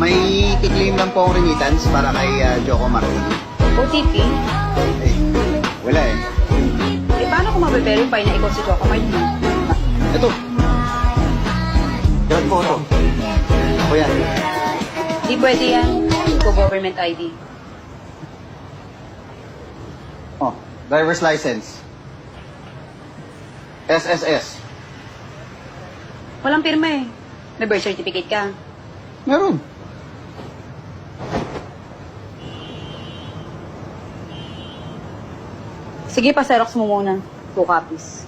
May kiklaim lang po akong remittance para kay uh, Joko Martin. OTP? Eh, wala eh. Eh, paano kung mabe-verify na ikaw si Joko Martin? Ito. Yan po ito. Ako yan. Di pwede yan. Ikaw government ID. Oh, driver's license. SSS. Walang pirma eh. May birth certificate ka. Meron. Sige pa, Xerox mo muna. Two copies.